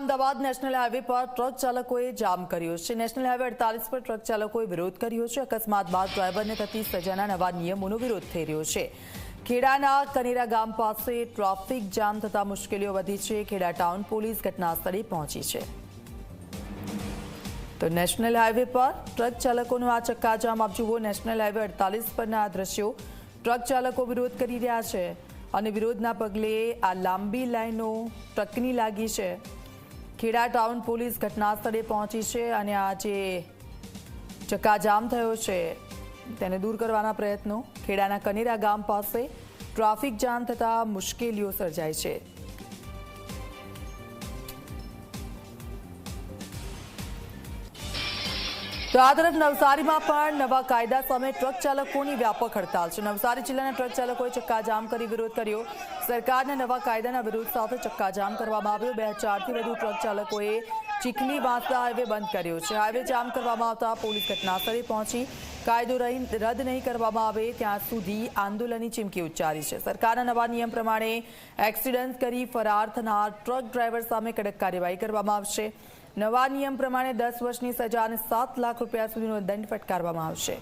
Ahmedabad national highway પર truck ચાલકોએ જામ કર્યો છે. નેશનલ હાઈવે અડતાલીસ પર ટ્રક ચાલકોએ વિરોધ કર્યો છે. અકસ્માત બાદ ડ્રાઈવરને થતી સજાના નવા નિયમોનો વિરોધ થઈ રહ્યો છે. ખેડાના કનેરા ગામ પાસે ટ્રાફિક જામ થતા મુશ્કેલીઓ વધી છે. ખેડા ટાઉન પોલીસ ઘટના સ્થળે પહોંચી છે. તો નેશનલ હાઈવે પર ટ્રક ચાલકોનો આ ચક્કાજામ આપ જુઓ, નેશનલ હાઈવે અડતાલીસ પરના આ દ્રશ્યો ટ્રક ચાલકો વિરોધ કરી રહ્યા છે અને વિરોધના પગલે આ લાંબી લાઈનો ટ્રકની લાગી છે. ખેડા ટાઉન પોલીસ ઘટના સ્થળે પહોંચી છે અને આ જે ચક્કાજામ થયો છે, તેને દૂર કરવાના પ્રયત્નો. ખેડાના કનેરા ગામ પાસે ટ્રાફિક જામ થતાં મુશ્કેલીઓ સર્જાય છે. તો આ તરફ નવસારીમાં પણ નવા કાયદા સામે ટ્રક ચાલકોની વ્યાપક હડતાલ છે. નવસારી જિલ્લાના ટ્રક ચાલકોએ ચક્કાજામ કરી વિરોધ કર્યો. સરકારના નવા કાયદાના વિરોધ સાથે ચક્કાજામ કરવામાં આવ્યો. બે હજારથી વધુ ટ્રક ચાલકોએ ચીખલી વાંસદા હાઈવે બંધ કર્યો છે. હાઈવે જામ કરવામાં આવતા પોલીસ ઘટનાસ્થળે પહોંચી કાયદો રદ નહીં કરવામાં આવે ત્યાં સુધી આંદોલનની ચીમકી ઉચ્ચારી છે. સરકારના નવા નિયમ પ્રમાણે એક્સિડન્ટ કરી ફરાર થનાર ટ્રક ડ્રાઈવર સામે કડક કાર્યવાહી કરવામાં આવશે. નવા નિયમ પ્રમાણે દસ વર્ષની સજા અને સાત લાખ રૂપિયા સુધીનો દંડ ફટકારવામાં આવશે.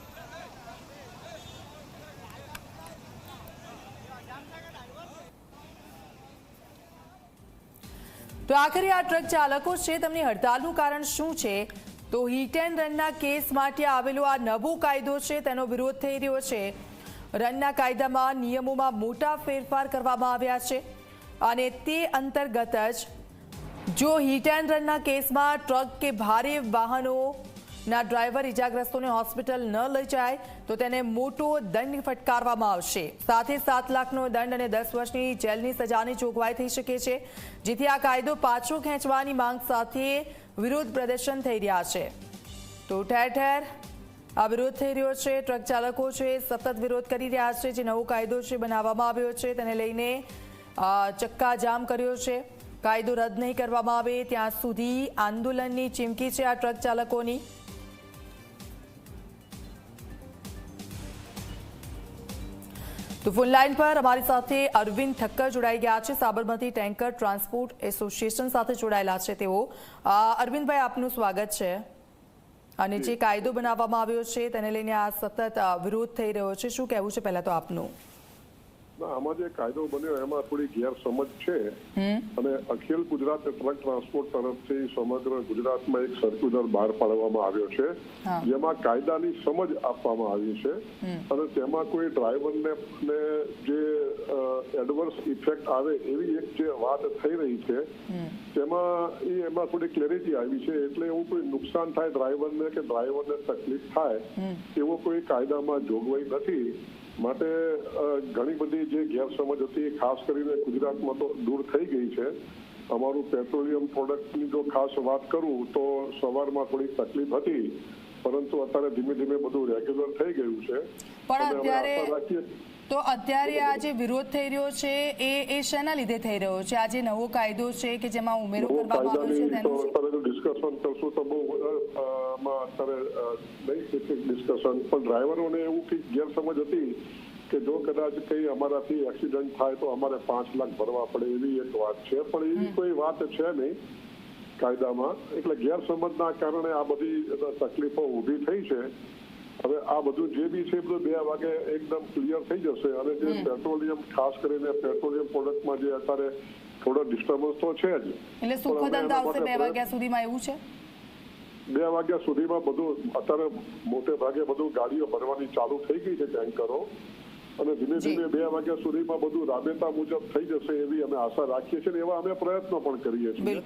તો આખરે આ ટ્રક ચાલકો છે, તેમની હડતાલનું કારણ શું છે? તો હિટ એન્ડ રનના કેસ માટે આવેલો આ નવો કાયદો છે, તેનો વિરોધ થઈ રહ્યો છે. રનના કાયદામાં નિયમોમાં મોટા ફેરફાર કરવામાં આવ્યા છે અને તે અંતર્ગત જ જો હિટ એન્ડ રનના કેસમાં ટ્રક કે ભારે વાહનોના ડ્રાઈવર ઇજાગ્રસ્તોને હોસ્પિટલ ન લઈ જાય, તો તેને મોટો દંડ ફટકારવામાં આવશે. સાથે સાત લાખનો દંડ અને દસ વર્ષની જેલની સજાની જોગવાઈ થઈ શકે છે, જેથી આ કાયદો પાછો ખેંચવાની માંગ સાથે વિરોધ પ્રદર્શન થઈ રહ્યા છે. તો ઠેર ઠેર આ વિરોધ થઈ રહ્યો છે. ટ્રક ચાલકો છે, સતત વિરોધ કરી રહ્યા છે, જે નવો કાયદો છે, બનાવવામાં આવ્યો છે, તેને લઈને ચક્કાજામ કર્યો છે. કાયદો રદ નહીં કરવામાં આવે ત્યાં સુધી આંદોલનની ચીમકી છે આ ટ્રક ચાલકોની. તો ફોન લાઈન પર અમારી સાથે અરવિંદ ઠક્કર જોડાઈ ગયા છે. સાબરમતી ટેન્કર ટ્રાન્સપોર્ટ એસોસિએશન સાથે જોડાયેલા છે તેઓ. અરવિંદભાઈ આપનું સ્વાગત છે. અને જે કાયદો બનાવવામાં આવ્યો છે તેને લઈને આ સતત વિરોધ થઈ રહ્યો છે. શું કહેવું છે પહેલા તો આપનું? ના આમાં જે કાયદો બન્યો એમાં થોડી ગેરસમજ છે. અને અખિલ ગુજરાત ટ્રક ટ્રાન્સપોર્ટ તરફથી સમગ્ર ગુજરાતમાં એક સર્ક્યુલર બહાર પાડવામાં આવ્યો છે. જેમાં કાયદાની સમજ આપવામાં આવી છે. અને તેમાં કોઈ ડ્રાઈવરને જે એડવર્સ ઇફેક્ટ આવે એવી એક જે વાત થઈ રહી છે તેમાં એ એમાં થોડી ક્લેરિટી આવી છે. એટલે એવું કોઈ નુકસાન થાય ડ્રાઈવરને કે ડ્રાઈવરને તકલીફ થાય એવો કોઈ કાયદામાં જોગવાઈ નથી. માટે ઘણી બધી જે ગેરસમજ હતી એ ખાસ કરીને ગુજરાતમાં તો દૂર થઈ ગઈ છે. અમારું પેટ્રોલિયમ પ્રોડક્ટની જો ખાસ વાત કરું તો સવારમાં થોડી તકલીફ હતી પરંતુ અત્યારે ધીમે ધીમે બધું રેગ્યુલર થઈ ગયું છે. પણ અત્યારે- તો અત્યારે આ જે વિરોધ થઈ રહ્યો છે એ એ શેના લીધે થઈ રહ્યો છે? આ જે નવો કાયદો છે કે જેમાં ઉમેરો કરવામાં આવ્યો છે તેનું ડિસ્કશન કરશું તો બહુ અત્યારે નહીં ડિસ્કશન પણ ડ્રાઈવરોને એવું કંઈક ગેરસમજ હતી કે જો કદાચ કંઈ અમારાથી એક્સિડન્ટ થાય તો અમારે પાંચ લાખ ભરવા પડે એવી એક વાત છે. પણ એવી કોઈ વાત છે નહીં કાયદામાં. એટલે ગેરસમજના કારણે આ બધી તકલીફો ઊભી થઈ છે. હવે આ બધું જે બી છે બધું બે વાગે એકદમ ક્લિયર થઈ જશે. અને જે પેટ્રોલિયમ ખાસ કરીને પેટ્રોલિયમ પ્રોડક્ટમાં જે અત્યારે થોડો ડિસ્ટર્બન્સ તો છે જ. એટલે સુખદ આવશે બે વાગ્યા સુધીમાં એવું છે? બે વાગ્યા સુધીમાં બધું અત્યારે મોટે ભાગે બધું ગાડીઓ ભરવાની ચાલુ થઈ ગઈ છે ટેન્કરો. અને ધીમે ધીમે બે વાગ્યા સુધીમાં બધું રાબેતા મુજબ થઈ જશે એવી અમે આશા રાખીએ છીએ અને એવા અમે પ્રયત્નો પણ કરીએ છીએ.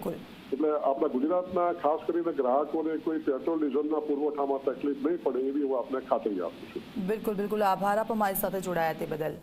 એટલે આપણા ગુજરાતના ખાસ કરીને ગ્રાહકોને કોઈ પેટ્રોલ ડીઝલના પુરવઠામાં તકલીફ નહીં પડે એવી હું આપને ખાતરી આપું છું. બિલકુલ બિલકુલ. આભાર આપ અમારી સાથે જોડાયા તે બદલ.